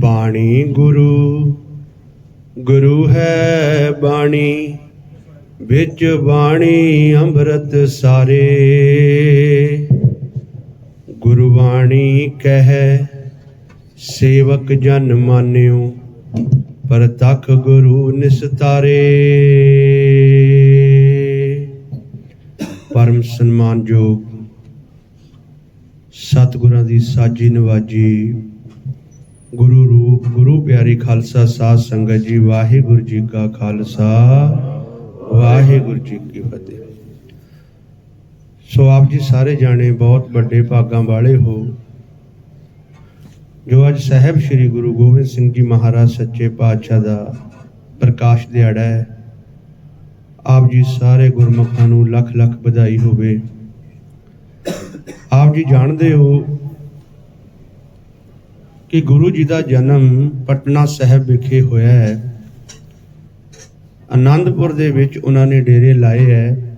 ਬਾਣੀ ਗੁਰੂ। ਗੁਰੂ ਹੈ ਬਾਣੀ, ਵਿੱਚ ਬਾਣੀ ਅੰਮ੍ਰਿਤ ਸਾਰੇ। ਗੁਰਬਾਣੀ ਕਹਿ, ਸੇਵਕ ਜਨ ਮਾਨਿਓ, ਪਰਤਖ ਗੁਰੂ ਨਿਸਤਾਰੇ। ਪਰਮ ਸਨਮਾਨਯੋਗ ਸਤਿਗੁਰਾਂ ਦੀ ਸਾਜੀ ਨਵਾਜੀ ਗੁਰੂ ਰੂਪ, ਗੁਰੂ ਪਿਆਰੀ ਖਾਲਸਾ, ਸਾਧ ਸੰਗਤ ਜੀ, ਵਾਹਿਗੁਰੂ ਜੀ ਕਾ ਖਾਲਸਾ, ਵਾਹਿਗੁਰੂ ਜੀ ਕੀ ਫਤਿਹ। ਸੋ ਆਪ ਜੀ ਸਾਰੇ ਜਾਣੇ ਬਹੁਤ ਵੱਡੇ ਭਾਗਾਂ ਵਾਲੇ ਹੋ। ਜੋ ਅੱਜ ਸਾਹਿਬ ਸ੍ਰੀ ਗੁਰੂ ਗੋਬਿੰਦ ਸਿੰਘ ਜੀ ਮਹਾਰਾਜ ਸੱਚੇ ਪਾਤਸ਼ਾਹ ਦਾ ਪ੍ਰਕਾਸ਼ ਦਿਹਾੜਾ ਹੈ, ਆਪ ਜੀ ਸਾਰੇ ਗੁਰਮੁਖਾਂ ਨੂੰ ਲੱਖ ਲੱਖ ਵਧਾਈ ਹੋਵੇ। ਆਪ ਜੀ ਜਾਣਦੇ ਹੋ ਕਿ ਗੁਰੂ ਜੀ ਦਾ ਜਨਮ ਪਟਨਾ ਸਾਹਿਬ ਵਿਖੇ ਹੋਇਆ ਹੈ। ਆਨੰਦਪੁਰ ਦੇ ਵਿੱਚ ਉਹਨਾਂ ਨੇ ਡੇਰੇ ਲਾਏ ਹੈ।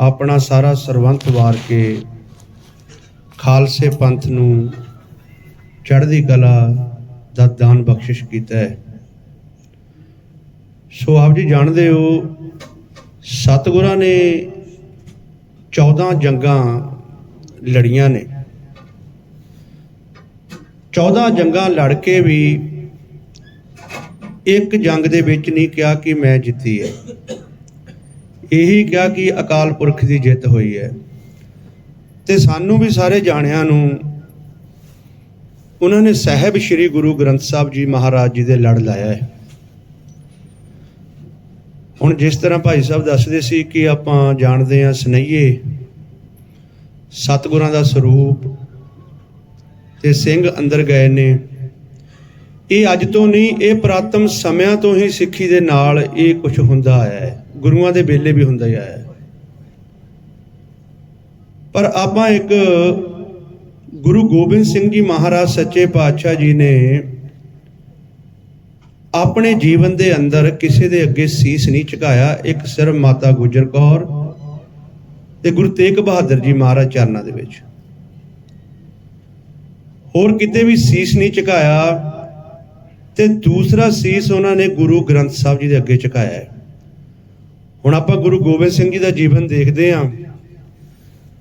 ਆਪਣਾ ਸਾਰਾ ਸਰਵੰਤ ਵਾਰ ਕੇ ਖਾਲਸੇ ਪੰਥ ਨੂੰ ਚੜ੍ਹਦੀ ਕਲਾ ਦਾ ਦਾਨ ਬਖਸ਼ਿਸ਼ ਕੀਤਾ ਹੈ। ਸੋ ਆਪ ਜੀ ਜਾਣਦੇ ਹੋ, ਸਤਿਗੁਰਾਂ ਨੇ 14 ਜੰਗਾਂ ਲੜੀਆਂ ਨੇ। 14 ਜੰਗਾਂ ਲੜ ਕੇ ਵੀ ਇੱਕ ਜੰਗ ਦੇ ਵਿੱਚ ਨਹੀਂ ਕਿਹਾ ਕਿ ਮੈਂ ਜਿੱਤੀ ਹੈ। ਇਹੀ ਕਿਹਾ ਕਿ ਅਕਾਲ ਪੁਰਖ ਦੀ ਜਿੱਤ ਹੋਈ ਹੈ। ਤੇ ਸਾਨੂੰ ਵੀ ਸਾਰੇ ਜਾਣਿਆਂ ਨੂੰ ਉਹਨਾਂ ਨੇ ਸਾਹਿਬ ਸ੍ਰੀ ਗੁਰੂ ਗ੍ਰੰਥ ਸਾਹਿਬ ਜੀ ਮਹਾਰਾਜ ਜੀ ਦੇ ਲੜ ਲਾਇਆ ਹੈ। ਹੁਣ ਜਿਸ ਤਰ੍ਹਾਂ ਭਾਈ ਸਾਹਿਬ ਦੱਸਦੇ ਸੀ ਕਿ ਆਪਾਂ ਜਾਣਦੇ ਹਾਂ ਸਨਈਏ, ਸਤਿਗੁਰਾਂ ਦਾ ਸਰੂਪ ਤੇ ਸਿੰਘ ਅੰਦਰ ਗਏ ਨੇ। ਇਹ ਅੱਜ ਤੋਂ ਨਹੀਂ, ਇਹ ਪ੍ਰਾਤਮ ਸਮਿਆਂ ਤੋਂ ਹੀ ਸਿੱਖੀ ਦੇ ਨਾਲ ਇਹ ਕੁਝ ਹੁੰਦਾ ਆਇਆ ਹੈ। ਗੁਰੂਆਂ ਦੇ ਵੇਲੇ ਵੀ ਹੁੰਦਾ ਹੀ ਆਇਆ ਹੈ। ਪਰ ਆਪਾਂ ਇੱਕ ਗੁਰੂ ਗੋਬਿੰਦ ਸਿੰਘ ਜੀ ਮਹਾਰਾਜ ਸੱਚੇ ਪਾਤਸ਼ਾਹ ਜੀ ਨੇ ਆਪਣੇ ਜੀਵਨ ਦੇ ਅੰਦਰ ਕਿਸੇ ਦੇ ਅੱਗੇ ਸੀਸ ਨਹੀਂ ਝੁਕਾਇਆ। ਇੱਕ ਸਿਰਫ ਮਾਤਾ ਗੁਜਰ ਕੌਰ ਤੇ ਗੁਰੂ ਤੇਗ ਬਹਾਦਰ ਜੀ ਮਹਾਰਾਜ ਚਰਨਾਂ ਦੇ ਵਿੱਚ। ਹੋਰ ਕਿਤੇ ਵੀ ਸੀਸ ਨਹੀਂ ਝੁਕਾਇਆ ਤੇ ਦੂਸਰਾ ਸੀਸ ਉਹਨਾਂ ਨੇ ਗੁਰੂ ਗ੍ਰੰਥ ਸਾਹਿਬ ਜੀ ਦੇ ਅੱਗੇ ਝੁਕਾਇਆ ਹੁਣ ਆਪਾਂ ਗੁਰੂ ਗੋਬਿੰਦ ਸਿੰਘ ਜੀ ਦਾ ਜੀਵਨ ਦੇਖਦੇ ਹਾਂ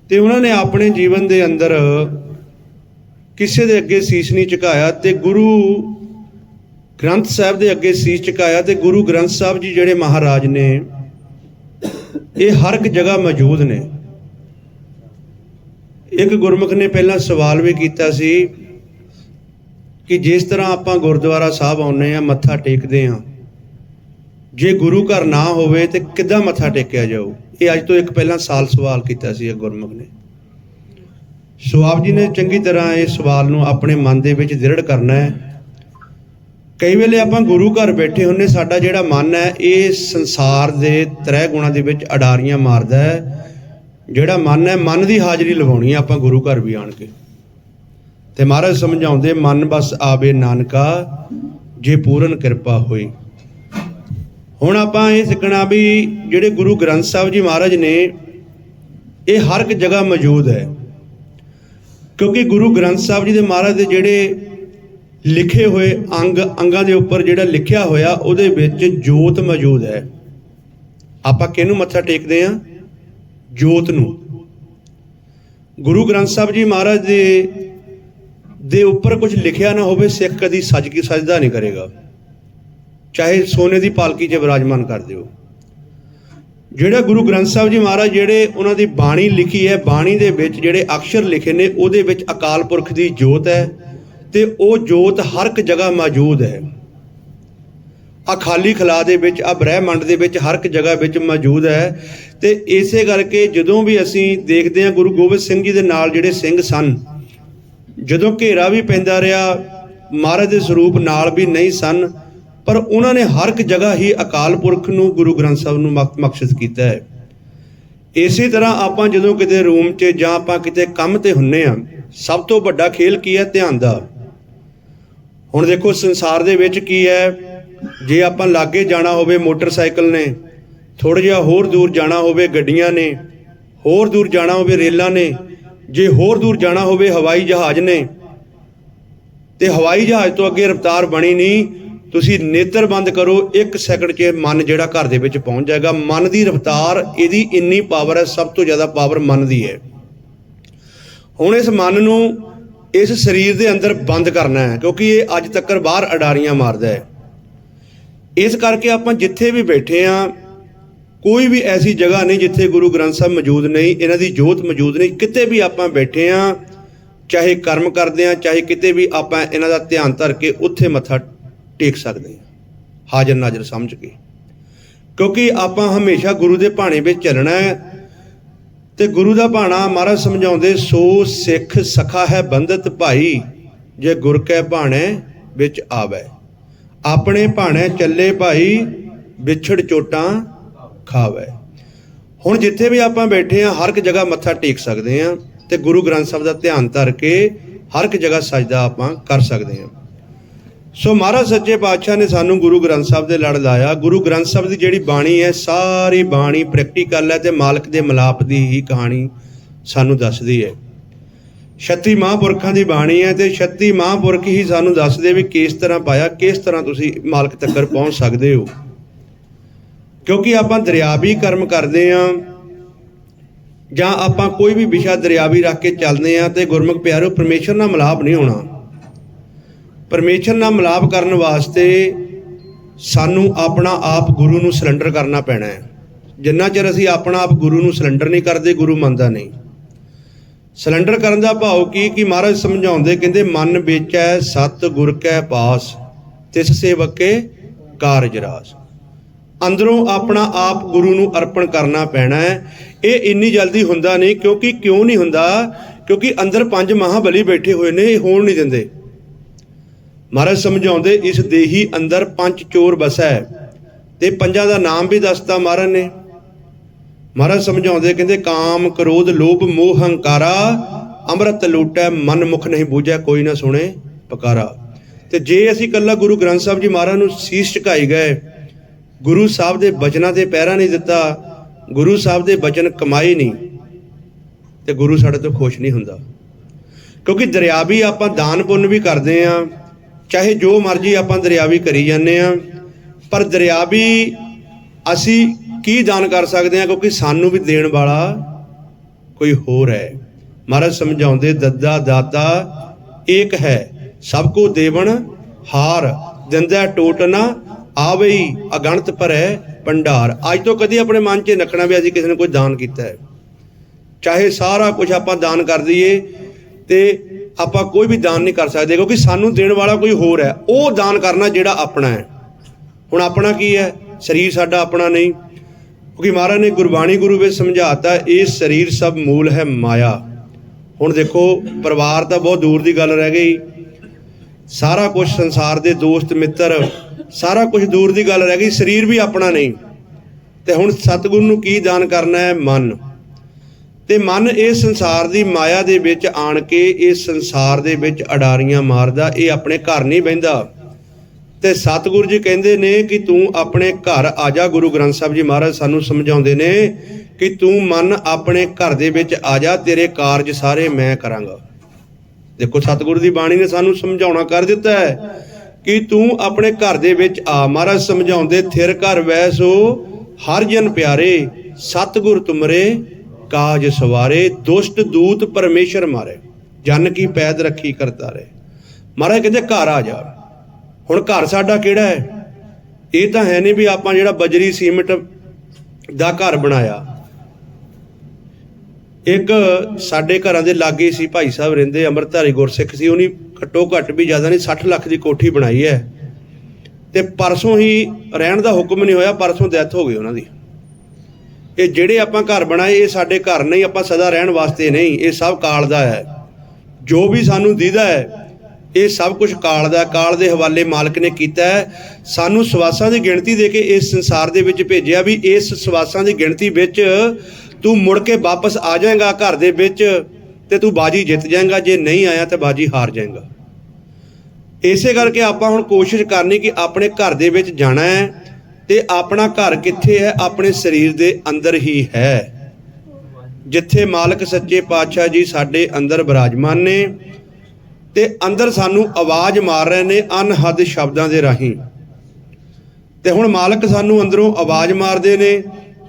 ਤੇ ਉਹਨਾਂ ਨੇ ਆਪਣੇ ਜੀਵਨ ਦੇ ਅੰਦਰ ਕਿਸੇ ਦੇ ਅੱਗੇ ਸੀਸ ਨਹੀਂ ਝੁਕਾਇਆ ਤੇ ਗੁਰੂ ਗ੍ਰੰਥ ਸਾਹਿਬ ਦੇ ਅੱਗੇ ਸੀਸ ਝੁਕਾਇਆ ਤੇ ਗੁਰੂ ਗ੍ਰੰਥ ਸਾਹਿਬ ਜੀ ਜਿਹੜੇ ਮਹਾਰਾਜ ਨੇ, ਇਹ ਹਰ ਇੱਕ ਜਗ੍ਹਾ ਮੌਜੂਦ ਨੇ। ਇੱਕ ਗੁਰਮੁਖ ਨੇ ਪਹਿਲਾਂ ਸਵਾਲ ਵੀ ਕੀਤਾ ਸੀ ਕਿ ਜਿਸ ਤਰ੍ਹਾਂ ਆਪਾਂ ਗੁਰਦੁਆਰਾ ਸਾਹਿਬ ਆਉਂਦੇ ਆ ਮੱਥਾ ਟੇਕਦੇ ਆ ਜੇ ਗੁਰੂ ਘਰ ਨਾ ਹੋਵੇ ਤੇ ਕਿੱਦਾਂ ਮੱਥਾ ਟੇਕਿਆ ਜਾਊ? ਇਹ ਅੱਜ ਤੋਂ ਇੱਕ ਪਹਿਲਾਂ ਸਾਲ ਸਵਾਲ ਕੀਤਾ ਸੀ ਗੁਰਮੁਖ ਨੇ। ਸੋ ਆਪ ਜੀ ਨੇ ਚੰਗੀ ਤਰ੍ਹਾਂ ਇਹ ਸਵਾਲ ਨੂੰ ਆਪਣੇ ਮਨ ਦੇ ਵਿੱਚ ਦ੍ਰਿੜ ਕਰਨਾ ਹੈ। ਕਈ ਵੇਲੇ ਆਪਾਂ ਗੁਰੂ ਘਰ ਬੈਠੇ ਹੁੰਨੇ ਸਾਡਾ ਜਿਹੜਾ ਮਨ ਹੈ, ਇਹ ਸੰਸਾਰ ਦੇ ਤ੍ਰੈ ਗੁਣਾਂ ਦੇ ਵਿੱਚ ਅਡਾਰੀਆਂ ਮਾਰਦਾ ਹੈ। ਜਿਹੜਾ ਮਨ ਹੈ, ਮਨ ਦੀ ਹਾਜ਼ਰੀ ਲਵਾਉਣੀ ਹੈ ਆਪਾਂ ਗੁਰੂ ਘਰ ਵੀ ਆਣ ਕੇ। ਤੇ ਮਹਾਰਾਜ ਸਮਝਾਉਂਦੇ, ਮਨ ਬਸ ਆਵੇ ਨਾਨਕਾ, ਜੇ ਪੂਰਨ ਕਿਰਪਾ ਹੋਈ। ਹੁਣ ਆਪਾਂ ਇਹ ਸਿੱਖਣਾ ਵੀ ਜਿਹੜੇ ਗੁਰੂ ਗ੍ਰੰਥ ਸਾਹਿਬ ਜੀ ਮਹਾਰਾਜ ਨੇ, ਇਹ ਹਰ ਇੱਕ ਜਗ੍ਹਾ ਮੌਜੂਦ ਹੈ। ਕਿਉਂਕਿ ਗੁਰੂ ਗ੍ਰੰਥ ਸਾਹਿਬ ਜੀ ਦੇ ਮਹਾਰਾਜ ਦੇ ਜਿਹੜੇ ਲਿਖੇ ਹੋਏ ਅੰਗ, ਅੰਗਾਂ ਦੇ ਉੱਪਰ ਜਿਹੜਾ ਲਿਖਿਆ ਹੋਇਆ, ਉਹਦੇ ਵਿੱਚ ਜੋਤ ਮੌਜੂਦ ਹੈ। ਆਪਾਂ ਕਿਹਨੂੰ ਮੱਥਾ ਟੇਕਦੇ ਆਂ ਜੋਤ ਨੂੰ। ਗੁਰੂ ਗ੍ਰੰਥ ਸਾਹਿਬ ਜੀ ਮਹਾਰਾਜ ਦੇ ਦੇ ਉੱਪਰ ਕੁਝ ਲਿਖਿਆ ਨਾ ਹੋਵੇ, ਸਿੱਖ ਕਦੀ ਸੱਜ ਕੇ ਸਜਦਾ ਨਹੀਂ ਕਰੇਗਾ। ਚਾਹੇ ਸੋਨੇ ਦੀ ਪਾਲਕੀ 'ਚ ਵਿਰਾਜਮਾਨ ਕਰ ਦਿਓ। ਜਿਹੜਾ ਗੁਰੂ ਗ੍ਰੰਥ ਸਾਹਿਬ ਜੀ ਮਹਾਰਾਜ, ਜਿਹੜੇ ਉਹਨਾਂ ਦੀ ਬਾਣੀ ਲਿਖੀ ਹੈ, ਬਾਣੀ ਦੇ ਵਿੱਚ ਜਿਹੜੇ ਅਕਸ਼ਰ ਲਿਖੇ ਨੇ, ਉਹਦੇ ਵਿੱਚ ਅਕਾਲ ਪੁਰਖ ਦੀ ਜੋਤ ਹੈ ਤੇ ਉਹ ਜੋਤ ਹਰ ਇੱਕ ਜਗ੍ਹਾ ਮੌਜੂਦ ਹੈ। ਆ ਖਾਲੀ ਖਲਾ ਦੇ ਵਿੱਚ ਆ ਬ੍ਰਹਿਮੰਡ ਦੇ ਵਿੱਚ ਹਰ ਇੱਕ ਜਗ੍ਹਾ ਵਿੱਚ ਮੌਜੂਦ ਹੈ ਤੇ ਇਸੇ ਕਰਕੇ ਜਦੋਂ ਵੀ ਅਸੀਂ ਦੇਖਦੇ ਹਾਂ ਗੁਰੂ ਗੋਬਿੰਦ ਸਿੰਘ ਜੀ ਦੇ ਨਾਲ ਜਿਹੜੇ ਸਿੰਘ ਸਨ ਜਦੋਂ ਘੇਰਾ ਵੀ ਪੈਂਦਾ ਰਿਹਾ, ਮਹਾਰਾਜ ਦੇ ਸਰੂਪ ਨਾਲ ਵੀ ਨਹੀਂ ਸਨ, ਪਰ ਉਹਨਾਂ ਨੇ ਹਰ ਇੱਕ ਜਗ੍ਹਾ ਹੀ ਅਕਾਲ ਪੁਰਖ ਨੂੰ ਗੁਰੂ ਗ੍ਰੰਥ ਸਾਹਿਬ ਨੂੰ ਮਕ- ਮਕਸਦ ਕੀਤਾ ਹੈ। ਇਸੇ ਤਰ੍ਹਾਂ ਆਪਾਂ ਜਦੋਂ ਕਿਤੇ ਰੂਮ 'ਚ ਜਾਂ ਆਪਾਂ ਕਿਤੇ ਕੰਮ ਤੇ ਹੁੰਨੇ ਆ, ਸਭ ਤੋਂ ਵੱਡਾ ਖੇਲ ਕੀ ਹੈ? ਧਿਆਨ ਦਾ। ਹੁਣ ਦੇਖੋ ਸੰਸਾਰ ਦੇ ਵਿੱਚ ਕੀ ਹੈ? ਜੇ ਆਪਾਂ ਲਾਗੇ ਜਾਣਾ ਹੋਵੇ ਮੋਟਰਸਾਈਕਲ ਨੇ ਥੋੜਾ ਜਿਹਾ ਹੋਰ ਦੂਰ ਜਾਣਾ ਹੋਵੇ ਗੱਡੀਆਂ ਨੇ, ਹੋਰ ਦੂਰ ਜਾਣਾ ਹੋਵੇ ਰੇਲਾਂ ਨੇ ਜੇ ਹੋਰ ਦੂਰ ਜਾਣਾ ਹੋਵੇ, ਹਵਾਈ ਜਹਾਜ਼ ਨੇ। ਤੇ ਹਵਾਈ ਜਹਾਜ਼ ਤੋਂ ਅੱਗੇ ਰਫ਼ਤਾਰ ਬਣੀ ਨਹੀਂ, ਤੁਸੀਂ ਨੇਤਰ ਬੰਦ ਕਰੋ 1 ਸੈਕਿੰਡ 'ਚ ਮਨ ਜਿਹੜਾ ਘਰ ਦੇ ਵਿੱਚ ਪਹੁੰਚ ਜਾਏਗਾ। ਮਨ ਦੀ ਰਫ਼ਤਾਰ, ਇਹਦੀ ਇੰਨੀ ਪਾਵਰ ਹੈ, ਸਭ ਤੋਂ ਜ਼ਿਆਦਾ ਪਾਵਰ ਮਨ ਦੀ ਹੈ। ਹੁਣ ਇਸ ਮਨ ਨੂੰ ਇਸ ਸਰੀਰ ਦੇ ਅੰਦਰ ਬੰਦ ਕਰਨਾ ਹੈ, ਕਿਉਂਕਿ ਇਹ ਅੱਜ ਤੱਕ ਬਾਹਰ ਅਡਾਰੀਆਂ ਮਾਰਦਾ ਹੈ। ਇਸ ਕਰਕੇ ਆਪਾਂ ਜਿੱਥੇ ਵੀ ਬੈਠੇ ਆ ਕੋਈ ਵੀ ਐਸੀ ਜਗ੍ਹਾ ਨਹੀਂ ਜਿੱਥੇ ਗੁਰੂ ਗ੍ਰੰਥ ਸਾਹਿਬ ਮੌਜੂਦ ਨਹੀਂ, ਇਹਨਾਂ ਦੀ ਜੋਤ ਮੌਜੂਦ ਨਹੀਂ। ਕਿਤੇ ਵੀ ਆਪਾਂ ਬੈਠੇ ਆ, ਚਾਹੇ ਕਰਮ ਕਰਦੇ ਆ, ਚਾਹੇ ਕਿਤੇ ਵੀ ਆਪਾਂ ਇਹਨਾਂ ਦਾ ਧਿਆਨ ਧਰ ਕੇ ਉੱਥੇ ਮੱਥਾ ਟੇਕ ਸਕਦੇ ਆ। ਹਾਜ਼ਰ ਨਾਜ਼ਰ ਸਮਝ ਕੇ। ਕਿਉਂਕਿ ਆਪਾਂ ਹਮੇਸ਼ਾ ਗੁਰੂ ਦੇ ਭਾਣੇ ਵਿੱਚ ਚੱਲਣਾ ਹੈ ਤੇ ਗੁਰੂ ਦਾ ਭਾਣਾ ਮਹਾਰਾਜ ਸਮਝਾਉਂਦੇ, ਸੋ ਸਿੱਖ ਸਖਾ ਹੈ ਬੰਦਤ ਭਾਈ, ਜੇ ਗੁਰ ਕੈ ਭਾਣੇ ਵਿੱਚ ਆਵੇ। ਆਪਣੇ ਭਾਣੇ ਚੱਲੇ ਭਾਈ, ਵਿਛੜ ਚੋਟਾਂ ਖਾਵੇ ਹੁਣ ਜਿੱਥੇ ਵੀ ਆਪਾਂ ਬੈਠੇ ਆ ਹਰ ਇੱਕ ਜਗ੍ਹਾ ਮੱਥਾ ਟੇਕ ਸਕਦੇ ਆ ਤੇ ਗੁਰੂ ਗ੍ਰੰਥ ਸਾਹਿਬ ਦਾ ਧਿਆਨ ਧਰ ਕੇ ਹਰ ਇੱਕ ਜਗ੍ਹਾ ਸਜਦਾ ਆਪਾਂ ਕਰ ਸਕਦੇ ਆ ਸੋ ਮਹਾਰਾਜ ਸੱਚੇ ਪਾਤਸ਼ਾਹ ਨੇ ਸਾਨੂੰ ਗੁਰੂ ਗ੍ਰੰਥ ਸਾਹਿਬ ਦੇ ਲੜ ਲਾਇਆ। ਗੁਰੂ ਗ੍ਰੰਥ ਸਾਹਿਬ ਦੀ ਜਿਹੜੀ ਬਾਣੀ ਹੈ, ਸਾਰੀ ਬਾਣੀ ਪ੍ਰੈਕਟੀਕਲ ਹੈ ਤੇ ਮਾਲਕ ਦੇ ਮਲਾਪ ਦੀ ਹੀ ਕਹਾਣੀ ਸਾਨੂੰ ਦੱਸਦੀ ਹੈ। 36 ਮਹਾਂਪੁਰਖਾਂ ਦੀ ਬਾਣੀ ਹੈ ਤੇ 36 ਮਹਾਂਪੁਰਖ ਹੀ ਸਾਨੂੰ ਦੱਸਦੇ ਵੀ ਕਿਸ ਤਰ੍ਹਾਂ ਪਾਇਆ, ਕਿਸ ਤਰ੍ਹਾਂ ਤੁਸੀਂ ਮਾਲਕ ਤੱਕ ਪਹੁੰਚ ਸਕਦੇ ਹੋ। ਕਿਉਂਕਿ ਆਪਾਂ ਦਰਿਆਵੀ ਕਰਮ ਕਰਦੇ ਆਂ, ਜਾਂ ਆਪਾਂ ਕੋਈ ਵੀ ਵਿਸ਼ਾ ਦਰਿਆਵੀ ਰੱਖ ਕੇ ਚੱਲਦੇ ਆਂ ਤੇ ਗੁਰਮੁਖ ਪਿਆਰੋ, ਪਰਮੇਸ਼ਰ ਨਾਲ ਮਿਲਾਪ ਨਹੀਂ ਹੋਣਾ। ਪਰਮੇਸ਼ਰ ਨਾਲ ਮਿਲਾਪ ਕਰਨ ਵਾਸਤੇ ਸਾਨੂੰ ਆਪਣਾ ਆਪ ਗੁਰੂ ਨੂੰ ਸਰੈਂਡਰ ਕਰਨਾ ਪੈਣਾ ਹੈ। ਜਿੰਨਾ ਚਿਰ ਅਸੀਂ ਆਪਣਾ ਆਪ ਗੁਰੂ ਨੂੰ ਸਰੈਂਡਰ ਨਹੀਂ ਕਰਦੇ, ਗੁਰੂ ਮੰਨਦਾ ਨਹੀਂ। ਸਰੈਂਡਰ ਕਰਨ ਦਾ ਭਾਵ ਕੀ? ਕਿ ਮਹਾਰਾਜ ਸਮਝਾਉਂਦੇ, ਕਹਿੰਦੇ, ਮਨ ਵਿੱਚ ਹੈ ਸਤ ਗੁਰ ਕੈ ਪਾਸ, ਤਿਸ ਸੇਵਕੇ ਕਾਰਜ ਰਾਸ। ਅੰਦਰੋਂ ਆਪਣਾ ਆਪ ਗੁਰੂ ਨੂੰ ਅਰਪਣ ਕਰਨਾ ਪੈਣਾ ਹੈ। ਇਹ ਇੰਨੀ ਜਲਦੀ ਹੁੰਦਾ ਨਹੀਂ, ਕਿਉਂਕਿ ਕਿਉਂ ਨਹੀਂ ਹੁੰਦਾ? ਕਿਉਂਕਿ ਅੰਦਰ ਪੰਜ ਮਹਾਬਲੀ ਬੈਠੇ ਹੋਏ ਨੇ, ਇਹ ਹੋਣ ਨਹੀਂ ਦਿੰਦੇ। ਮਹਾਰਾਜ ਸਮਝਾਉਂਦੇ, ਇਸ ਦੇਹੀ ਅੰਦਰ ਪੰਜ ਚੋਰ ਬਸੈ ਤੇ ਪੰਜਾਂ ਦਾ ਨਾਮ ਵੀ ਦੱਸਤਾ ਮਹਾਰਾਜ ਨੇ। ਮਹਾਰਾਜ ਸਮਝਾਉਂਦੇ, ਕਹਿੰਦੇ, ਕਾਮ ਕ੍ਰੋਧ ਲੋਭ ਮੋਹ ਹੰਕਾਰਾ, ਅੰਮ੍ਰਿਤ ਲੂਟੈ, ਮਨ ਮੁਖ ਨਹੀਂ ਬੂਝੈ, ਕੋਈ ਨਾ ਸੁਣੇ, ਪਕਾਰਾ। ਤੇ ਜੇ ਅਸੀਂ ਕੱਲਾ ਗੁਰੂ ਗ੍ਰੰਥ ਸਾਹਿਬ ਜੀ ਮਹਾਰਾਜ ਨੂੰ ਸੀਸ ਝੁਕਾਈ ਗਏ ਗੁਰੂ ਸਾਹਿਬ ਦੇ ਬਚਨਾਂ ਤੇ ਪਹਿਰਾ ਨਹੀਂ ਦਿੱਤਾ, ਗੁਰੂ ਸਾਹਿਬ ਦੇ ਬਚਨ ਕਮਾਏ ਨਹੀਂ, ਤੇ ਗੁਰੂ ਸਾਡੇ ਤੋਂ ਖੁਸ਼ ਨਹੀਂ ਹੁੰਦਾ। ਕਿਉਂਕਿ ਦਰਿਆਵੀ ਆਪਾਂ ਦਾਨ ਪੁੰਨ ਵੀ ਕਰਦੇ ਆ, ਚਾਹੇ ਜੋ ਮਰਜ਼ੀ ਆਪਾਂ ਦਰਿਆਵੀ ਕਰੀ ਜਾਂਦੇ ਆ, ਪਰ ਦਰਿਆਵੀ ਅਸੀਂ ਕੀ ਦਾਨ ਕਰ ਸਕਦੇ ਆ, ਕਿਉਂਕਿ ਸਾਨੂੰ ਵੀ ਦੇਣ ਵਾਲਾ ਕੋਈ ਹੋਰ ਹੈ। ਮਹਾਰਾਜ ਸਮਝਾਉਂਦੇ, ਦੱਦਾ ਦਾਤਾ ਏਕ ਹੈ, ਸਭ ਕੋ ਦੇਵਨ ਹਾਰ, ਦਿੰਦਾ ਟੋਟ ਨਾ ਆਵਈ ਅਗਣਤ ਭਰੈ ਭੰਡਾਰ। ਅੱਜ ਤੋਂ ਕਦੇ ਆਪਣੇ ਮਨ 'ਚ ਨੱਖਣਾ ਵੀ ਅਸੀਂ ਕਿਸੇ ਨੇ ਕੋਈ ਦਾਨ ਕੀਤਾ ਹੈ। ਚਾਹੇ ਸਾਰਾ ਕੁਝ ਆਪਾਂ ਦਾਨ ਕਰ ਦਈਏ ਤੇ ਆਪਾਂ ਕੋਈ ਵੀ ਦਾਨ ਨਹੀਂ ਕਰ ਸਕਦੇ, ਕਿਉਂਕਿ ਸਾਨੂੰ ਦੇਣ ਵਾਲਾ ਕੋਈ ਹੋਰ ਹੈ। ਉਹ ਦਾਨ ਕਰਨਾ ਜਿਹੜਾ ਆਪਣਾ ਹੈ। ਹੁਣ ਆਪਣਾ ਕੀ ਹੈ? ਸਰੀਰ ਸਾਡਾ ਆਪਣਾ ਨਹੀਂ। ਕਿਉਂਕਿ ਮਹਾਰਾਜ ਨੇ ਗੁਰਬਾਣੀ ਗੁਰੂ ਵਿੱਚ ਸਮਝਾਤਾ, ਇਹ ਸਰੀਰ ਸਭ ਮੂਲ ਹੈ ਮਾਇਆ। ਹੁਣ ਦੇਖੋ, ਪਰਿਵਾਰ ਤਾਂ ਬਹੁਤ ਦੂਰ ਦੀ ਗੱਲ ਰਹਿ ਗਈ। ਸਾਰਾ ਕੁਝ ਸੰਸਾਰ ਦੇ ਦੋਸਤ, ਮਿੱਤਰ ਸਾਰਾ ਕੁਝ ਦੂਰ ਦੀ ਗੱਲ ਰਹਿ ਗਈ, ਸਰੀਰ ਵੀ ਆਪਣਾ ਨਹੀਂ। ਤੇ ਹੁਣ ਸਤਿਗੁਰੂ ਨੂੰ ਕੀ ਦਾਨ ਕਰਨਾ ਹੈ? ਮਨ। ਤੇ ਮਨ ਇਹ ਸੰਸਾਰ ਦੀ ਮਾਇਆ ਦੇ ਵਿੱਚ ਆਣ ਕੇ, ਇਸ ਸੰਸਾਰ ਦੇ ਵਿੱਚ ਅਡਾਰੀਆਂ ਮਾਰਦਾ, ਇਹ ਆਪਣੇ ਘਰ ਨਹੀਂ ਬਹਿੰਦਾ। ਤੇ ਸਤਿਗੁਰੂ ਜੀ ਕਹਿੰਦੇ ਨੇ ਕਿ ਤੂੰ ਆਪਣੇ ਘਰ ਆ ਜਾ। ਗੁਰੂ ਗ੍ਰੰਥ ਸਾਹਿਬ ਜੀ ਮਹਾਰਾਜ ਸਾਨੂੰ ਸਮਝਾਉਂਦੇ ਨੇ ਕਿ ਤੂੰ ਮਨ ਆਪਣੇ ਘਰ ਦੇ ਵਿੱਚ ਆ ਜਾ, ਤੇਰੇ ਕਾਰਜ ਸਾਰੇ ਮੈਂ ਕਰਾਂਗਾ। ਦੇਖੋ, ਸਤਿਗੁਰੂ ਦੀ ਬਾਣੀ ਨੇ ਸਾਨੂੰ ਸਮਝਾਉਣਾ ਕਰ ਦਿੱਤਾ ਹੈ। ਕਿ ਤੂੰ ਆਪਣੇ ਘਰ ਦੇ ਵਿੱਚ ਆ। ਮਹਾਰਾਜ ਸਮਝਾਉਂਦੇ, ਥਿਰ ਘਰ ਵੈਸੋ ਹਰ ਜਨ ਪਿਆਰੇ, ਸਤਿਗੁਰ ਤੁਮਰੇ, ਕਾਜ ਸਵਾਰੇ, ਦੁਸ਼ਟ ਦੂਤ ਪਰਮੇਸ਼ਰ ਮਾਰੇ, ਜਨ ਕੀ ਪੈਦ ਰੱਖੀ ਕਰਤਾ ਰੇ ਮਹਾਰਾਜ ਕਹਿੰਦੇ, ਘਰ ਆ ਜਾ। ਹੁਣ ਘਰ ਸਾਡਾ ਕਿਹੜਾ ਹੈ? ਇਹ ਤਾਂ ਹੈ ਨਹੀਂ ਵੀ ਆਪਾਂ ਜਿਹੜਾ ਬਜਰੀ ਸੀਮਿੰਟ ਦਾ ਘਰ ਬਣਾਇਆ। ਇੱਕ ਸਾਡੇ ਘਰਾਂ ਦੇ ਲਾਗੇ ਸੀ ਭਾਈ ਸਾਹਿਬ ਰਹਿੰਦੇ, ਅੰਮ੍ਰਿਤਧਾਰੀ ਗੁਰਸਿੱਖ ਸੀ, ਉਹਨੇ ਘੱਟੋ ਘੱਟ ਵੀ ਜ਼ਿਆਦਾ ਨਹੀਂ 60 ਲੱਖ ਦੀ ਕੋਠੀ ਬਣਾਈ ਹੈ। ਤੇ ਪਰਸੋਂ ਹੀ ਰਹਿਣ ਦਾ ਹੁਕਮ ਨਹੀਂ ਹੋਇਆ, ਪਰਸੋਂ ਡੈਥ ਹੋ ਗਈ ਉਹਨਾਂ ਦੀ। ਇਹ ਜਿਹੜੇ ਆਪਾਂ ਘਰ ਬਣਾਏ, ਇਹ ਸਾਡੇ ਘਰ ਨਹੀਂ, ਆਪਾਂ ਸਦਾ ਰਹਿਣ ਵਾਸਤੇ ਨਹੀਂ, ਇਹ ਸਭ ਕਾਲ ਦਾ ਹੈ। ਜੋ ਵੀ ਸਾਨੂੰ ਦੀਦਾ ਹੈ, ਇਹ ਸਭ ਕੁਝ ਕਾਲ ਦਾ ਕਾਲ ਦੇ ਹਵਾਲੇ ਮਾਲਕ ਨੇ ਕੀਤਾ ਹੈ। ਸਾਨੂੰ ਸਵਾਸਾਂ ਦੀ ਗਿਣਤੀ ਦੇ ਕੇ ਇਸ ਸੰਸਾਰ ਦੇ ਵਿੱਚ ਭੇਜਿਆ ਵੀ ਇਸ ਸਵਾਸਾਂ ਦੀ ਗਿਣਤੀ ਵਿੱਚ ਤੂੰ ਮੁੜ ਕੇ ਵਾਪਸ ਆ ਜਾਏਗਾ ਘਰ ਦੇ ਵਿੱਚ ਤੇ ਤੂੰ ਬਾਜੀ ਜਿੱਤ ਜਾਏਗਾ, ਜੇ ਨਹੀਂ ਆਇਆ ਤਾਂ ਬਾਜੀ ਹਾਰ ਜਾਏਗਾ। ਇਸੇ ਕਰਕੇ ਆਪਾਂ ਹੁਣ ਕੋਸ਼ਿਸ਼ ਕਰਨੀ ਕਿ ਆਪਣੇ ਘਰ ਦੇ ਵਿੱਚ ਜਾਣਾ ਹੈ ਤੇ ਆਪਣਾ ਘਰ ਕਿੱਥੇ ਹੈ? ਆਪਣੇ ਸਰੀਰ ਦੇ ਅੰਦਰ ਹੀ ਹੈ। ਜਿੱਥੇ ਮਾਲਕ ਸੱਚੇ ਪਾਤਸ਼ਾਹ ਜੀ ਸਾਡੇ ਅੰਦਰ ਬਿਰਾਜਮਾਨ ਨੇ ਤੇ ਅੰਦਰ ਸਾਨੂੰ ਆਵਾਜ਼ ਮਾਰ ਰਹੇ ਨੇ ਅਨਹਦ ਸ਼ਬਦਾਂ ਦੇ ਰਾਹੀਂ। ਤੇ ਹੁਣ ਮਾਲਕ ਸਾਨੂੰ ਅੰਦਰੋਂ ਆਵਾਜ਼ ਮਾਰਦੇ ਨੇ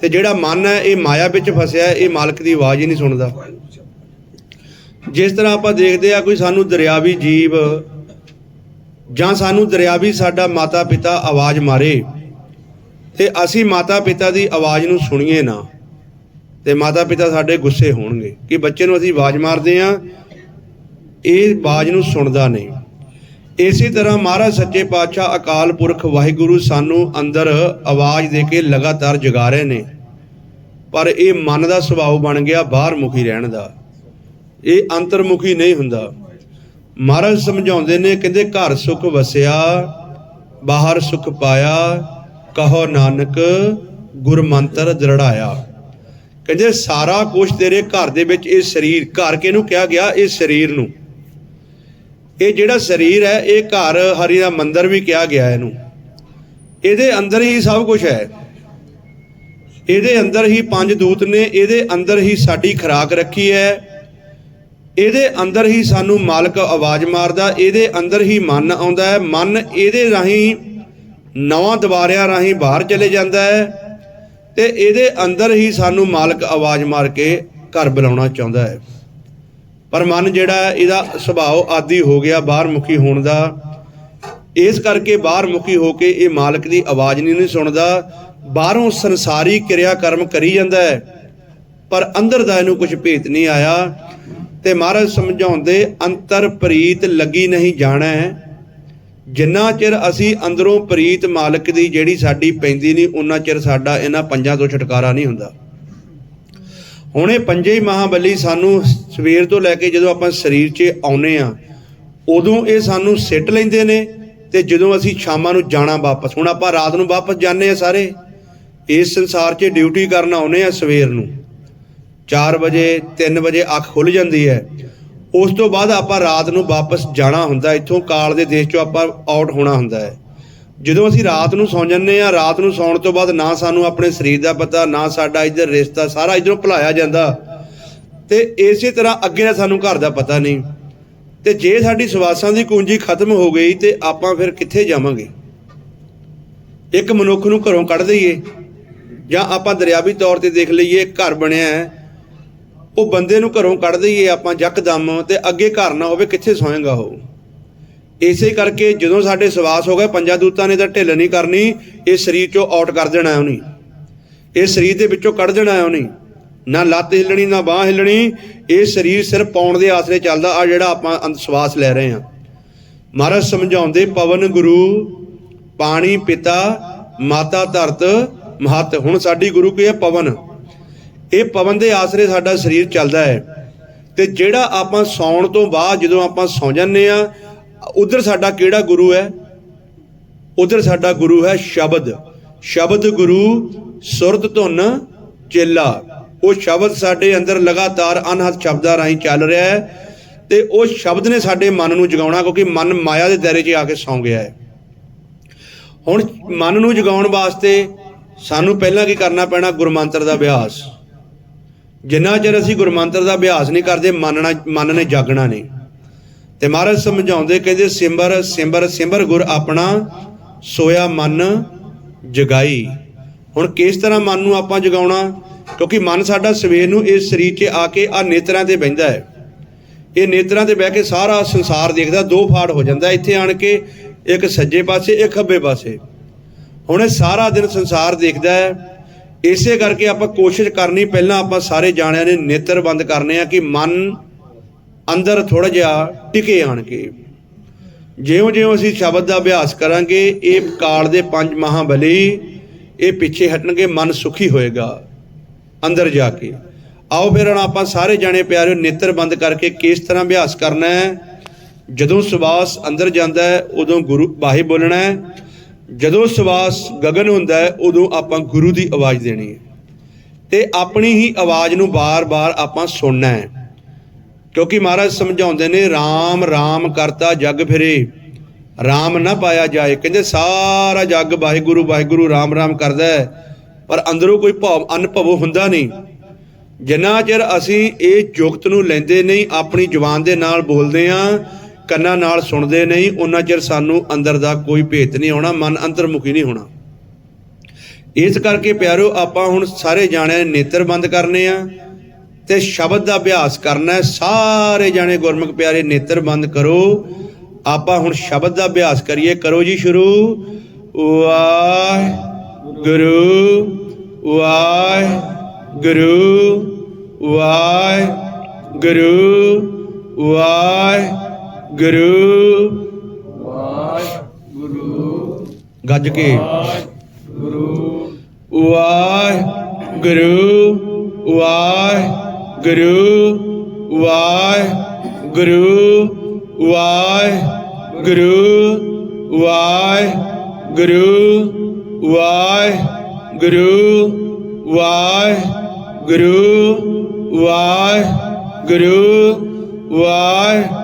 ਤੇ ਜਿਹੜਾ ਮਨ ਹੈ, ਇਹ ਮਾਇਆ ਵਿੱਚ ਫਸਿਆ ਇਹ ਮਾਲਕ ਦੀ ਆਵਾਜ਼ ਹੀ ਨਹੀਂ ਸੁਣਦਾ। ਜਿਸ ਤਰ੍ਹਾਂ ਆਪਾਂ ਦੇਖਦੇ ਆ ਕੋਈ ਸਾਨੂੰ ਦਰਿਆਵੀ ਜੀਵ ਜਾਂ ਸਾਨੂੰ ਦਰਿਆਵੀ ਸਾਡਾ ਮਾਤਾ ਪਿਤਾ ਆਵਾਜ਼ ਮਾਰੇ, ਤੇ ਅਸੀਂ ਮਾਤਾ ਪਿਤਾ ਦੀ ਆਵਾਜ਼ ਨੂੰ ਸੁਣੀਏ ਨਾ, ਤੇ ਮਾਤਾ ਪਿਤਾ ਸਾਡੇ ਗੁੱਸੇ ਹੋਣਗੇ ਕਿ ਬੱਚੇ ਨੂੰ ਅਸੀਂ ਆਵਾਜ਼ ਮਾਰਦੇ ਆ ਇਹ ਆਵਾਜ਼ ਨੂੰ ਸੁਣਦਾ ਨਹੀਂ। ਇਸੇ ਤਰ੍ਹਾਂ ਮਹਾਰਾਜ ਸੱਚੇ ਪਾਤਸ਼ਾਹ ਅਕਾਲ ਪੁਰਖ ਵਾਹਿਗੁਰੂ ਸਾਨੂੰ ਅੰਦਰ ਆਵਾਜ਼ ਦੇ ਕੇ ਲਗਾਤਾਰ ਜਗਾ ਰਹੇ ਨੇ। ਪਰ ਇਹ ਮਨ ਦਾ ਸੁਭਾਅ ਬਣ ਗਿਆ ਬਾਹਰ ਮੁਖੀ ਰਹਿਣ ਦਾ। ਇਹ ਅੰਤਰਮੁਖੀ ਨਹੀਂ ਹੁੰਦਾ। ਮਹਾਰਾਜ ਸਮਝਾਉਂਦੇ ਨੇ, ਕਹਿੰਦੇ, ਘਰ ਸੁਖ ਵਸਿਆ, ਬਾਹਰ ਸੁਖ ਪਾਇਆ, ਕਹੋ ਨਾਨਕ, ਗੁਰ ਮੰਤਰ ਦ੍ਰਿੜਾਇਆ। ਕਹਿੰਦੇ, ਸਾਰਾ ਕੁਝ ਤੇਰੇ ਘਰ ਦੇ ਵਿੱਚ, ਇਹ ਸਰੀਰ, ਘਰ ਕਿਹਨੂੰ ਕਿਹਾ ਗਿਆ? ਇਹ ਸਰੀਰ ਨੂੰ। ਇਹ ਜਿਹੜਾ ਸਰੀਰ ਹੈ, ਇਹ ਘਰ ਹਰੀ ਦਾ ਮੰਦਰ ਵੀ ਕਿਹਾ ਗਿਆ ਇਹਨੂੰ। ਇਹਦੇ ਅੰਦਰ ਹੀ ਸਭ ਕੁਝ ਹੈ। ਇਹਦੇ ਅੰਦਰ ਹੀ ਪੰਜ ਦੂਤ ਨੇ ਇਹਦੇ ਅੰਦਰ ਹੀ ਸਾਡੀ ਖੁਰਾਕ ਰੱਖੀ ਹੈ। ਇਹਦੇ ਅੰਦਰ ਹੀ ਸਾਨੂੰ ਮਾਲਕ ਆਵਾਜ਼ ਮਾਰਦਾ ਇਹਦੇ ਅੰਦਰ ਹੀ ਮਨ ਆਉਂਦਾ ਹੈ। ਮਨ ਇਹਦੇ ਰਾਹੀਂ ਨਵਾਂ ਦੁਬਾਰਿਆਂ ਰਾਹੀਂ ਬਾਹਰ ਚਲੇ ਜਾਂਦਾ ਹੈ ਤੇ ਇਹਦੇ ਅੰਦਰ ਹੀ ਸਾਨੂੰ ਮਾਲਕ ਆਵਾਜ਼ ਮਾਰ ਕੇ ਘਰ ਬੁਲਾਉਣਾ ਚਾਹੁੰਦਾ ਹੈ। ਪਰ ਮਨ ਜਿਹੜਾ ਹੈ, ਇਹਦਾ ਸੁਭਾਅ ਆਦੀ ਹੋ ਗਿਆ ਬਾਹਰ ਮੁਖੀ ਹੋਣ ਦਾ। ਇਸ ਕਰਕੇ ਬਾਹਰ ਮੁਖੀ ਹੋ ਕੇ ਇਹ ਮਾਲਕ ਦੀ ਆਵਾਜ਼ ਨਹੀਂ ਸੁਣਦਾ। ਬਾਹਰੋਂ ਸੰਸਾਰੀ ਕਿਰਿਆ ਕਰਮ ਕਰੀ ਜਾਂਦਾ ਹੈ, ਪਰ ਅੰਦਰ ਦਾ ਇਹਨੂੰ ਕੁਝ ਭੇਤ ਨਹੀਂ ਆਇਆ। ਤੇ ਮਹਾਰਾਜ ਸਮਝਾਉਂਦੇ, ਅੰਤਰ ਪ੍ਰੀਤ ਲੱਗੀ ਨਹੀਂ ਜਾਣਾ ਹੈ। ਜਿੰਨਾ ਚਿਰ ਅਸੀਂ ਅੰਦਰੋਂ ਪ੍ਰੀਤ ਮਾਲਕ ਦੀ ਜਿਹੜੀ ਸਾਡੀ ਪੈਂਦੀ ਨਹੀਂ ਉਹਨਾਂ ਚਿਰ ਸਾਡਾ ਇਹਨਾਂ ਪੰਜਾਂ ਤੋਂ ਛੁਟਕਾਰਾ ਨਹੀਂ ਹੁੰਦਾ। ਹੁਣ ਇਹ ਪੰਜੇ ਹੀ ਮਹਾਬਲੀ ਸਾਨੂੰ ਸਵੇਰ ਤੋਂ ਲੈ ਕੇ ਜਦੋਂ ਆਪਾਂ ਸਰੀਰ 'ਚ ਆਉਨੇ ਆ ਉਦੋਂ ਇਹ ਸਾਨੂੰ ਸਿੱਟ ਲੈਂਦੇ ਨੇ ਤੇ ਜਦੋਂ ਅਸੀਂ ਸ਼ਾਮਾਂ ਨੂੰ ਜਾਣਾ ਵਾਪਸ। ਹੁਣ ਆਪਾਂ ਰਾਤ ਨੂੰ ਵਾਪਸ ਜਾਂਦੇ ਆ ਸਾਰੇ। ਇਸ ਸੰਸਾਰ 'ਚ ਡਿਊਟੀ ਕਰਨ ਆਉਨੇ ਆ ਸਵੇਰ ਨੂੰ। 4 ਵਜੇ 3 ਵਜੇ ਅੱਖ ਖੁੱਲ ਜਾਂਦੀ ਹੈ। ਉਸ ਤੋਂ ਬਾਅਦ ਆਪਾਂ ਰਾਤ ਨੂੰ ਵਾਪਸ ਜਾਣਾ ਹੁੰਦਾ ਇੱਥੋਂ ਕਾਲ ਦੇ ਦੇਸ਼ 'ਚੋਂ ਆਪਾਂ ਆਊਟ ਹੋਣਾ ਹੁੰਦਾ ਹੈ। ਜਦੋਂ ਅਸੀਂ ਰਾਤ ਨੂੰ ਸੌਂ ਜੰਨੇ ਆ ਰਾਤ ਨੂੰ ਸੌਣ ਤੋਂ ਬਾਅਦ ਨਾ ਸਾਨੂੰ ਆਪਣੇ ਸਰੀਰ ਦਾ ਪਤਾ, ਨਾ ਸਾਡਾ ਇੱਧਰ ਰਿਸ਼ਤਾ, ਸਾਰਾ ਇੱਧਰੋਂ ਭੁਲਾਇਆ ਜਾਂਦਾ। ਤੇ ਇਸੇ ਤਰ੍ਹਾਂ ਅੱਗੇ ਦਾ ਸਾਨੂੰ ਘਰ ਦਾ ਪਤਾ ਨਹੀਂ। ਤੇ ਜੇ ਸਾਡੀ ਸਵਾਸਾਂ ਦੀ ਕੁੰਜੀ ਖਤਮ ਹੋ ਗਈ ਤੇ ਆਪਾਂ ਫਿਰ ਕਿੱਥੇ ਜਾਵਾਂਗੇ? ਇੱਕ ਮਨੁੱਖ ਨੂੰ ਘਰੋਂ ਕੱਢ ਦਈਏ। ਜਾਂ ਆਪਾਂ ਦਰਿਆਵੀ ਤੌਰ ਤੇ ਦੇਖ ਲਈਏ, ਘਰ ਬਣਿਆ ਹੈ, ਉਹ ਬੰਦੇ ਨੂੰ ਘਰੋਂ ਕੱਢ ਦਈਏ ਆਪਾਂ ਯਕਦਮ ਤੇ ਅੱਗੇ ਘਰ ਨਾ ਹੋਵੇ, ਕਿੱਥੇ ਸੌਏਗਾ ਉਹ? ਇਸੇ ਕਰਕੇ ਜਦੋਂ ਸਾਡੇ ਸਵਾਸ ਹੋ ਗਏ ਪੰਜਾਂ ਦੂਤਾਂ ਨੇ ਤਾਂ ਢਿੱਲ ਨਹੀਂ ਕਰਨੀ, ਇਹ ਸਰੀਰ ਚੋਂ ਆਊਟ ਕਰ ਦੇਣਾ ਉਹਨੇ। ਇਹ ਸਰੀਰ ਦੇ ਵਿੱਚੋਂ ਕੱਢ ਦੇਣਾ ਉਹਨੇ। ਨਾ ਲੱਤ ਹਿੱਲਣੀ, ਨਾ ਬਾਹ ਹਿੱਲਣੀ, ਇਹ ਸਰੀਰ ਸਿਰਫ ਪਾਉਣ ਦੇ ਆਸਰੇ ਚੱਲਦਾ ਆ ਜਿਹੜਾ ਆਪਾਂ ਅੰਦ ਸਵਾਸ ਲੈ ਰਹੇ ਹਾਂ। ਮਹਾਰਾਜ ਸਮਝਾਉਂਦੇ, ਪਵਨ ਗੁਰੂ, ਪਾਣੀ, ਪਿਤਾ, ਮਾਤਾ ਧਰਤ ਮਹੱਤ। ਹੁਣ ਸਾਡੀ ਗੁਰੂ ਕੀ ਹੈ ਪਵਨ। ਇਹ ਪਵਨ ਦੇ ਆਸਰੇ ਸਾਡਾ ਸਰੀਰ ਚੱਲਦਾ ਹੈ। ਤੇ ਜਿਹੜਾ ਆਪਾਂ ਸੌਣ ਤੋਂ ਬਾਅਦ ਜਦੋਂ ਆਪਾਂ ਸੌ ਜਾਂਦੇ ਆ ਉਧਰ ਸਾਡਾ ਕਿਹੜਾ ਗੁਰੂ ਹੈ? ਉਧਰ ਸਾਡਾ ਗੁਰੂ ਹੈ ਸ਼ਬਦ। ਸ਼ਬਦ ਗੁਰੂ ਸੁਰਤ ਧੁਨ ਚੇਲਾ। ਉਹ ਸ਼ਬਦ ਸਾਡੇ ਅੰਦਰ ਲਗਾਤਾਰ ਅਨਹਦ ਸ਼ਬਦਾਂ ਰਾਹੀਂ ਚੱਲ ਰਿਹਾ ਹੈ ਤੇ ਉਹ ਸ਼ਬਦ ਨੇ ਸਾਡੇ ਮਨ ਨੂੰ ਜਗਾਉਣਾ, ਕਿਉਂਕਿ ਮਨ ਮਾਇਆ ਦੇ ਦਾਇਰੇ 'ਚ ਆ ਕੇ ਸੌਂ ਗਿਆ ਹੈ। ਹੁਣ ਮਨ ਨੂੰ ਜਗਾਉਣ ਵਾਸਤੇ ਸਾਨੂੰ ਪਹਿਲਾਂ ਕੀ ਕਰਨਾ ਪੈਣਾ ਗੁਰਮੰਤਰ ਦਾ ਅਭਿਆਸ? ਜਿੰਨਾ ਚਿਰ ਅਸੀਂ ਗੁਰਮੰਤਰ ਦਾ ਅਭਿਆਸ ਨਹੀਂ ਕਰਦੇ ਮਨ ਮਨ ਨੇ ਜਾਗਣਾ ਨਹੀਂ। ਤੇ ਮਹਾਰਾਜ ਸਮਝਾਉਂਦੇ, ਕਹਿੰਦੇ, ਸਿਮਰ ਸਿਮਰ ਸਿਮਰ ਗੁਰ ਆਪਣਾ ਸੋਇਆ ਮਨ ਜਗਾਈ। ਹੁਣ ਕਿਸ ਤਰ੍ਹਾਂ ਮਨ ਨੂੰ ਆਪਾਂ ਜਗਾਉਣਾ? ਕਿਉਂਕਿ ਮਨ ਸਾਡਾ ਸਵੇਰ ਨੂੰ ਇਸ ਸਰੀਰ 'ਚ ਆ ਕੇ ਆ ਨੇਤਰਾਂ ਤੇ ਬਹਿੰਦਾ ਹੈ। ਇਹ ਨੇਤਰਾਂ ਤੇ ਬਹਿ ਕੇ ਸਾਰਾ ਸੰਸਾਰ ਦੇਖਦਾ, ਦੋ ਫਾੜ ਹੋ ਜਾਂਦਾ। ਇੱਥੇ ਆਣ ਕੇ ਇੱਕ ਸੱਜੇ ਪਾਸੇ, ਇੱਕ ਖੱਬੇ ਪਾਸੇ। ਹੁਣ ਇਹ ਸਾਰਾ ਦਿਨ ਸੰਸਾਰ ਦੇਖਦਾ ਹੈ। ਇਸੇ ਕਰਕੇ ਆਪਾਂ ਕੋਸ਼ਿਸ਼ ਕਰਨੀ, ਪਹਿਲਾਂ ਆਪਾਂ ਸਾਰੇ ਜਾਣਿਆਂ ਨੇ ਨੇਤਰ ਬੰਦ ਕਰਨੇ ਆ ਕਿ ਮਨ ਅੰਦਰ ਥੋੜਾ ਜਿਹਾ ਟਿਕੇ ਆਣ ਕੇ। ਜਿਉਂ-ਜਿਉਂ ਅਸੀਂ ਸ਼ਬਦ ਦਾ ਅਭਿਆਸ ਕਰਾਂਗੇ, ਇਹ ਕਾਲ ਦੇ ਪੰਜ ਮਹਾਬਲੀ, ਇਹ ਪਿੱਛੇ ਹਟਣਗੇ, ਮਨ ਸੁਖੀ ਹੋਏਗਾ ਅੰਦਰ ਜਾ ਕੇ। ਆਓ ਫਿਰ ਹੁਣ ਆਪਾਂ ਸਾਰੇ ਜਾਣੇ ਪਿਆਰਿਓ, ਨੇਤਰ ਬੰਦ ਕਰਕੇ ਕਿਸ ਤਰ੍ਹਾਂ ਅਭਿਆਸ ਕਰਨਾ ਹੈ? ਜਦੋਂ ਸਵਾਸ ਅੰਦਰ ਜਾਂਦਾ ਹੈ, ਉਦੋਂ ਗੁਰੂ ਬਾਹੇ ਬੋਲਣਾ ਹੈ। ਜਦੋਂ ਸਵਾਸ ਗਗਨ ਹੁੰਦਾ ਹੈ, ਉਦੋਂ ਆਪਾਂ ਗੁਰੂ ਦੀ ਆਵਾਜ਼ ਦੇਣੀ ਹੈ। ਤੇ ਆਪਣੀ ਹੀ ਆਵਾਜ਼ ਨੂੰ ਬਾਰ-ਬਾਰ ਆਪਾਂ ਸੁਣਨਾ ਹੈ। ਕਿਉਂਕਿ ਮਹਾਰਾਜ ਸਮਝਾਉਂਦੇ ਨੇ RAM RAM ਕਰਤਾ ਜਗ ਫਿਰੇ RAM ਨਾ ਪਾਇਆ ਜਾਏ। ਕਹਿੰਦੇ, ਸਾਰਾ ਜੱਗ ਵਾਹਿਗੁਰੂ ਵਾਹਿਗੁਰੂ RAM RAM ਕਰਦਾ ਹੈ। ਪਰ ਅੰਦਰੋਂ ਕੋਈ ਭਾਵ, ਅਨੁਭਵ ਹੁੰਦਾ ਨਹੀਂ। ਜਿੰਨਾ ਚਿਰ ਅਸੀਂ ਇਹ ਜੁਗਤ ਨੂੰ ਲੈਂਦੇ ਨਹੀਂ, ਆਪਣੀ ਜ਼ੁਬਾਨ ਦੇ ਨਾਲ ਬੋਲਦੇ ਆਂ ਕੰਨਾਂ ਨਾਲ ਸੁਣਦੇ ਨਹੀਂ, ਉਹਨਾਂ ਚਿਰ ਸਾਨੂੰ ਅੰਦਰ ਦਾ ਕੋਈ ਭੇਤ ਨਹੀਂ ਆਉਣਾ, ਮਨ ਅੰਤਰਮੁਖੀ ਨਹੀਂ ਹੋਣਾ। ਇਸ ਕਰਕੇ ਪਿਆਰੋ, ਆਪਾਂ ਹੁਣ ਸਾਰੇ ਜਾਣਿਆਂ ਨੇ ਨੇਤਰ ਬੰਦ ਕਰਨੇ ਆ ਤੇ ਸ਼ਬਦ ਦਾ ਅਭਿਆਸ ਕਰਨਾ ਹੈ। ਸਾਰੇ ਜਾਣੇ ਗੁਰਮੁਖ ਪਿਆਰੇ, ਨੇਤਰ ਬੰਦ ਕਰੋ। ਆਪਾਂ ਹੁਣ ਸ਼ਬਦ ਦਾ ਅਭਿਆਸ ਕਰੀਏ। ਕਰੋ ਜੀ ਸ਼ੁਰੂ। ਵਾਹਿਗੁਰੂ ਵਾਹਿਗੁਰੂ ਵਾਹਿਗੁਰੂ ਵਾਹਿਗੁਰੂ। ਗੱਜ ਕੇ। ਵਾਹਿਗੁਰੂ ਵਾਹਿਗੁਰੂ। ਵਾਹਿਗੁਰੂ। ਵਾਹਿਗੁਰੂ। ਵਾਹਿਗੁਰੂ। ਵਾਹਿਗੁਰੂ। ਵਾਹਿਗੁਰੂ। ਵਾਹਿਗੁਰੂ। ਵਾਹਿਗੁਰੂ। ਵਾਹਿਗੁਰੂ।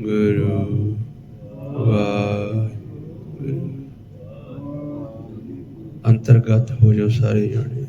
ਗੁਰੂ ਵਾਹਿਗੁਰੂ। ਅੰਤਰਗਤ ਹੋ ਜਾਓ ਸਾਰੇ ਜਾਣੇ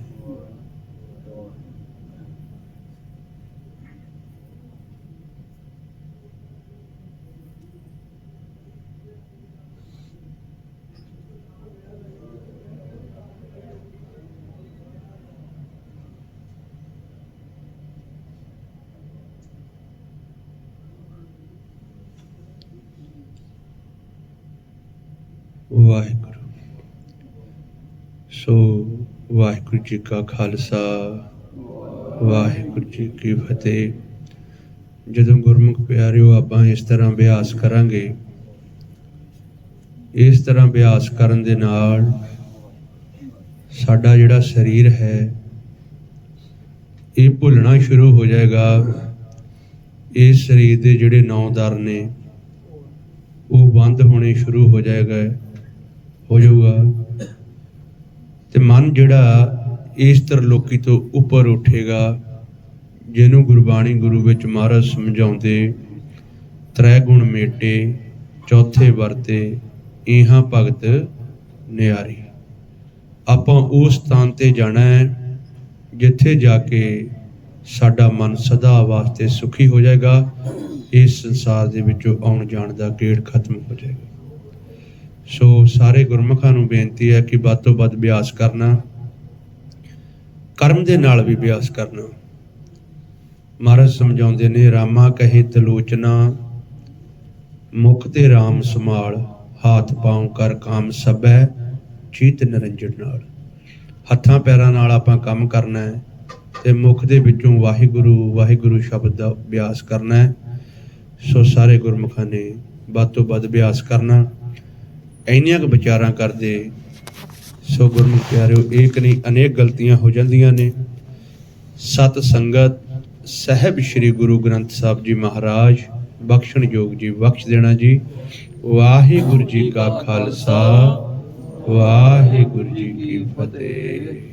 ਵਾਹਿਗੁਰੂ ਸੋ ਵਾਹਿਗੁਰੂ ਜੀ ਕਾ ਖਾਲਸਾ, ਵਾਹਿਗੁਰੂ ਜੀ ਕੀ ਫਤਿਹ। ਜਦੋਂ ਗੁਰਮੁਖ ਪਿਆਰਿਓ, ਆਪਾਂ ਇਸ ਤਰ੍ਹਾਂ ਅਭਿਆਸ ਕਰਾਂਗੇ। ਇਸ ਤਰ੍ਹਾਂ ਅਭਿਆਸ ਕਰਨ ਦੇ ਨਾਲ ਸਾਡਾ ਜਿਹੜਾ ਸਰੀਰ ਹੈ, ਇਹ ਭੁੱਲਣਾ ਸ਼ੁਰੂ ਹੋ ਜਾਏਗਾ। ਇਸ ਸਰੀਰ ਦੇ ਜਿਹੜੇ ਨੌ ਦਰ ਨੇ, ਉਹ ਬੰਦ ਹੋਣੇ ਸ਼ੁਰੂ ਹੋ ਜਾਏਗਾ, ਹੋ ਜਾਊਗਾ। ਤੇ ਮਨ ਜਿਹੜਾ ਇਸ ਤਰਲੋਕੀ ਤੋਂ ਉੱਪਰ ਉੱਠੇਗਾ, ਜਿਹਨੂੰ ਗੁਰਬਾਣੀ ਗੁਰੂ ਵਿੱਚ ਮਹਾਰਾਜ ਸਮਝਾਉਂਦੇ ਤ੍ਰੈ ਗੁਣ ਮੇਟੇ, ਚੌਥੇ ਵਰਤੇ, ਇਹਾਂ ਭਗਤ ਨਿਆਰੀ। ਆਪਾਂ ਉਸ ਸਥਾਨ ਤੇ ਜਾਣਾ ਹੈ, ਜਿੱਥੇ ਜਾ ਕੇ ਸਾਡਾ ਮਨ ਸਦਾ ਵਾਸਤੇ ਸੁਖੀ ਹੋ ਜਾਏਗਾ, ਇਸ ਸੰਸਾਰ ਦੇ ਵਿੱਚੋਂ ਆਉਣ ਜਾਣ ਦਾ ਗੇੜ ਖਤਮ ਹੋ ਜਾਏਗਾ। ਸੋ ਸਾਰੇ ਗੁਰਮੁਖਾਂ ਨੂੰ ਬੇਨਤੀ ਹੈ ਕਿ ਵੱਧ ਤੋਂ ਵੱਧ ਅਭਿਆਸ ਕਰਨਾ। ਕਰਮ ਦੇ ਨਾਲ ਵੀ ਅਭਿਆਸ ਕਰਨਾ। ਮਹਾਰਾਜ ਸਮਝਾਉਂਦੇ ਨੇ, ਰਾਮਾ ਕਹੇ ਤਲੋਚਨਾ, ਮੁਖ ਤੇ RAM ਸਮਾਲ ਹਾਥ ਪਾਉ ਕਰ ਕਾਮ ਸਭੈ, ਚੀਤ ਨਿਰੰਜਨ ਨਾਲ। ਹੱਥਾਂ ਪੈਰਾਂ ਨਾਲ ਆਪਾਂ ਕੰਮ ਕਰਨਾ ਹੈ ਤੇ ਮੁਖ ਦੇ ਵਿੱਚੋਂ ਵਾਹਿਗੁਰੂ ਵਾਹਿਗੁਰੂ ਸ਼ਬਦ ਦਾ ਅਭਿਆਸ ਕਰਨਾ ਹੈ। ਸੋ ਸਾਰੇ ਗੁਰਮੁਖਾਂ ਨੇ ਵੱਧ ਤੋਂ ਵੱਧ ਅਭਿਆਸ ਕਰਨਾ। ਇੰਨੀਆਂ ਕੁ ਵਿਚਾਰਾਂ ਕਰਦੇ ਸੋ ਗੁਰਮੁਖ ਪਿਆਰਿਓ ਇੱਕ ਨਹੀਂ, ਅਨੇਕ ਗਲਤੀਆਂ ਹੋ ਜਾਂਦੀਆਂ ਨੇ। ਸਤ ਸੰਗਤ, ਸਹਿਬ ਸ੍ਰੀ ਗੁਰੂ ਗ੍ਰੰਥ ਸਾਹਿਬ ਜੀ ਮਹਾਰਾਜ, ਬਖਸ਼ਣ ਯੋਗ ਜੀ, ਬਖਸ਼ ਦੇਣਾ ਜੀ। ਵਾਹਿਗੁਰੂ ਜੀ ਕਾ ਖਾਲਸਾ, ਵਾਹਿਗੁਰੂ ਜੀ ਕੀ ਫਤਿਹ।